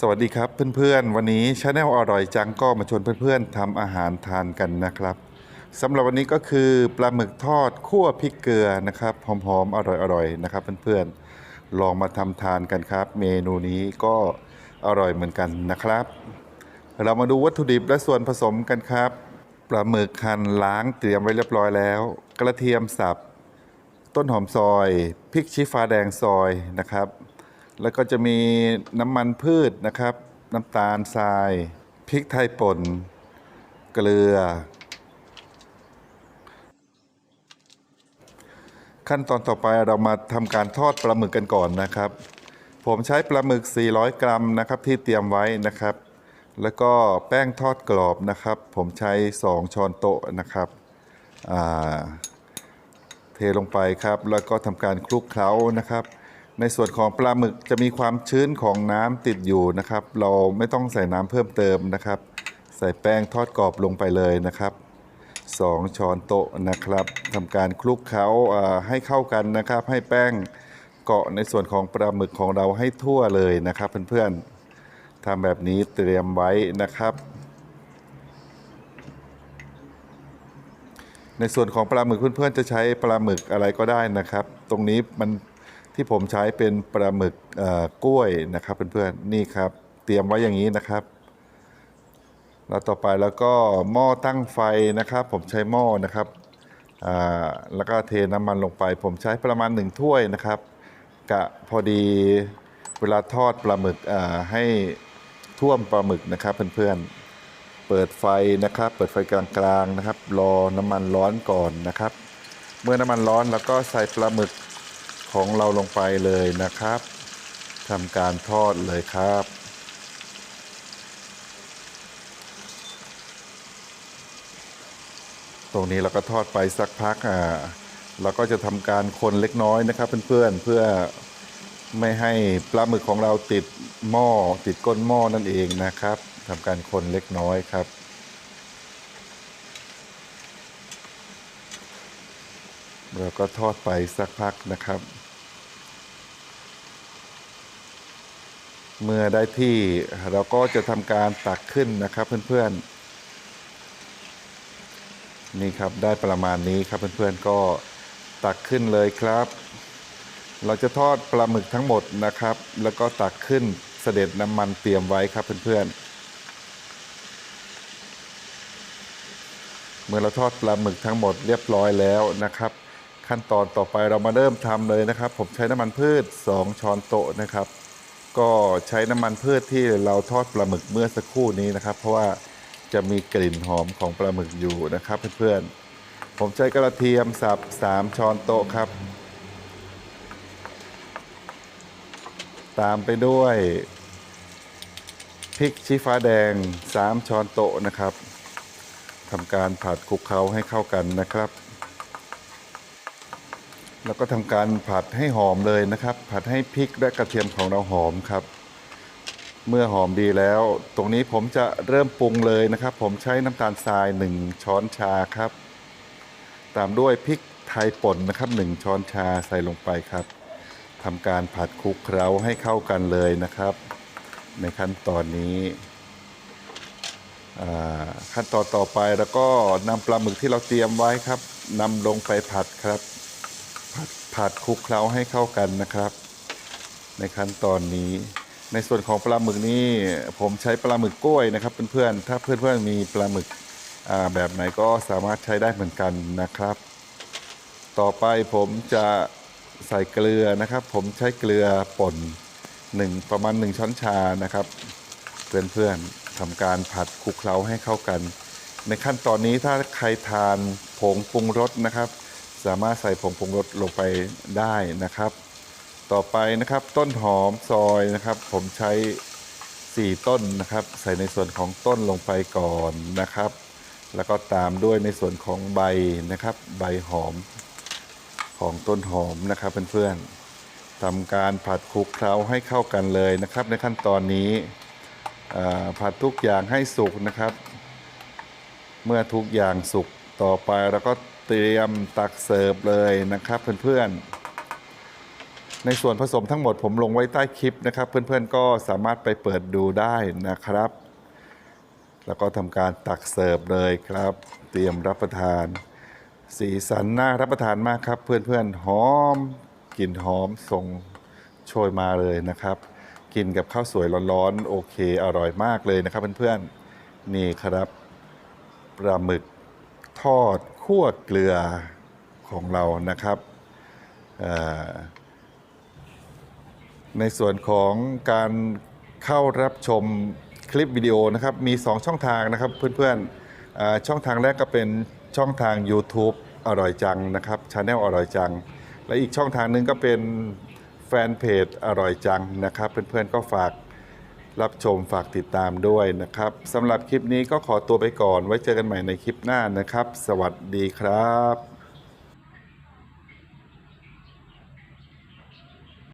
สวัสดีครับเพื่อนๆ วันนี้ชาแนลอร่อยจังก็มาชวนเพื่อนๆทำอาหารทานกันนะครับสำหรับวันนี้ก็คือปลาหมึกทอดคั่วพริกเกลือนะครับหอมๆอร่อยๆนะครับเพื่อนๆลองมาทำทานกันครับ เมนูนี้ก็อร่อยเหมือนกันนะครับ เรามาดูวัตถุดิบและส่วนผสมกันครับปลาหมึกหั่นล้างเตรียมไว้เรียบร้อยแล้ว กระเทียมสับ ต้นหอมซอยพริกชี้ฟ้าแดงซอยนะครับ แล้วก็จะมีน้ำมันพืชนะครับ น้ำตาลทรายพริกไทยป่น เกลือ ขั้นตอนต่อไปเรามาทำการทอดปลาหมึกกันก่อนนะครับ ผมใช้ปลาหมึก 400 กรัมนะครับที่เตรียมไว้นะครับ แล้วก็แป้งทอดกรอบนะครับ ผมใช้ 2 ช้อนโต๊ะนะครับเทลงไปครับ แล้วก็ทำการคลุกเคล้านะครับ ในส่วนของปลาหมึกจะมีความชื้นของน้ำติดอยู่นะครับ เราไม่ต้องใส่น้ำเพิ่มเติมนะครับ ใส่แป้งทอดกรอบลงไปเลยนะครับ2ช้อนโต๊ะนะครับทำการคลุกเคล้าอ่าให้เข้ากันนะครับ ให้แป้งเกาะในส่วนของปลาหมึกของเราให้ทั่วเลยนะครับ เพื่อนๆทำแบบนี้เตรียมไว้นะครับ ในส่วนของปลาหมึกเพื่อนๆ จะใช้ปลาหมึกอะไรก็ได้นะครับ ตรงนี้มัน ที่ผมใช้เป็นปลาหมึกกล้วยนะครับเพื่อนๆนี่ครับ เตรียมไว้อย่างนี้นะครับ แล้วต่อไปแล้วก็หม้อตั้งไฟนะครับ ผมใช้หม้อนะครับแล้วก็เทน้ำมันลงไป ผมใช้ประมาณหนึ่งถ้วยนะครับกะพอดีเวลาทอดปลาหมึกให้ท่วมปลาหมึกนะครับเพื่อนๆ เปิดไฟนะครับ เปิดไฟกลางๆนะครับ รอน้ำมันร้อนก่อนนะครับ เมื่อน้ำมันร้อนแล้วก็ใส่ปลาหมึก ของเราลงไปเลยนะครับทำการทอดเลยครับตรงนี้เราก็ทอดไปสักพักอ่าเราก็จะทำการคนเล็กน้อยนะครับ เพื่อนๆเพื่อไม่ให้ปลาหมึกของเราติดหม้อติดก้นหม้อนั่นเองนะครับทำการคนเล็กน้อยครับ เราก็ทอดไปสักพักนะครับ เมื่อได้ที่เราก็จะทำการตักขึ้นนะครับเพื่อนๆ นี่ครับได้ประมาณนี้ครับเพื่อนๆก็ตักขึ้นเลยครับ เราจะทอดปลาหมึกทั้งหมดนะครับ แล้วก็ตักขึ้นเสด็จน้ำมันเตรียมไว้ครับเพื่อนๆเมื่อเราทอดปลาหมึกทั้งหมดเรียบร้อยแล้วนะครับ ขั้นตอนต่อไปเรามาเริ่มทำเลยนะครับ ผมใช้น้ำมันพืช 2 ช้อนโต๊ะนะครับ ก็ใช้น้ำมันพืชที่เราทอดปลาหมึกเมื่อสักครู่นี้นะครับ เพราะว่าจะมีกลิ่นหอมของปลาหมึกอยู่นะครับเพื่อนๆ ผมใช้กระเทียมสับ 3 ช้อนโต๊ะครับ ตามไปด้วยพริกชี้ฟ้าแดง 3 ช้อนโต๊ะนะครับทำการผัดคลุกเคล้าให้เข้ากันนะครับ แล้วก็ทำการผัดให้หอมเลยนะครับ ผัดให้พริกและกระเทียมของเราหอมครับ เมื่อหอมดีแล้ว ตรงนี้ผมจะเริ่มปรุงเลยนะครับ ผมใช้น้ำตาลทราย 1 ช้อนชาครับ ตามด้วยพริกไทยป่นนะครับ 1 ช้อนชาใส่ลงไปครับทำการผัดคลุกเคล้าให้เข้ากันเลยนะครับ ในขั้นตอนนี้ขั้นตอนต่อไปแล้วก็นำปลาหมึกที่เราเตรียมไว้ครับนำลงไปผัดครับ ผัดผัดคลุกเคล้าให้เข้ากันนะครับ ในขั้นตอนนี้ ในส่วนของปลาหมึกนี่ผมใช้ปลาหมึกกล้วยนะครับเพื่อนๆถ้าเพื่อนๆมีปลาหมึกแบบไหนก็สามารถใช้ได้เหมือนกันนะครับ ต่อไปผมจะใส่เกลือนะครับ ผมใช้เกลือป่นหนึ่งประมาณหนึ่งช้อนชานะครับ เพื่อนๆทำการผัดคลุกเคล้าให้เข้ากัน ในขั้นตอนนี้ถ้าใครทานผงปรุงรสนะครับ สามารถใส่ผงปรุงรสลงไปได้นะครับ ต่อไปนะครับต้นหอมซอยนะครับ ผมใช้ 4 ต้นนะครับ ใส่ในส่วนของต้นลงไปก่อนนะครับ แล้วก็ตามด้วยในส่วนของใบนะครับ ใบหอมของต้นหอมนะครับเพื่อนๆทำการผัดคลุกเคล้าให้เข้ากันเลยนะครับ ในขั้นตอนนี้ผัดทุกอย่างให้สุกนะครับ เมื่อทุกอย่างสุก ต่อไปเราก็เตรียมตักเสิร์ฟเลยนะครับเพื่อนในส่วนผสมทั้งหมดผมลงไว้ใต้คลิปนะครับ เพื่อนๆก็สามารถไปเปิดดูได้นะครับ แล้วก็ทำการตักเสิร์ฟเลยครับ เตรียมรับประทาน สีสันน่ารับประทานมากครับ เพื่อนๆหอมกลิ่นหอมส่งโชยมาเลยนะครับ กินกับข้าวสวยร้อนๆโอเคอร่อยมากเลยนะครับเพื่อนๆนี่ครับปลาหมึก ทอดคั่วเกลือของเรานะครับ ในส่วนของการเข้ารับชมคลิปวิดีโอนะครับ มี 2 ช่องทางนะครับเพื่อนๆเอ่อช่องทางแรกก็เป็นช่องทาง YouTube อร่อยจังนะครับช anel อร่อยจัง และอีกช่องทางหนึงก็เป็นแฟนเพจอร่อยจังนะครับ เพื่อนๆก็ฝาก รับชมฝากติดตามด้วยนะครับสำหรับคลิปนี้ก็ขอตัวไปก่อนไว้เจอกันใหม่ในคลิปหน้านะครับ สวัสดีครับ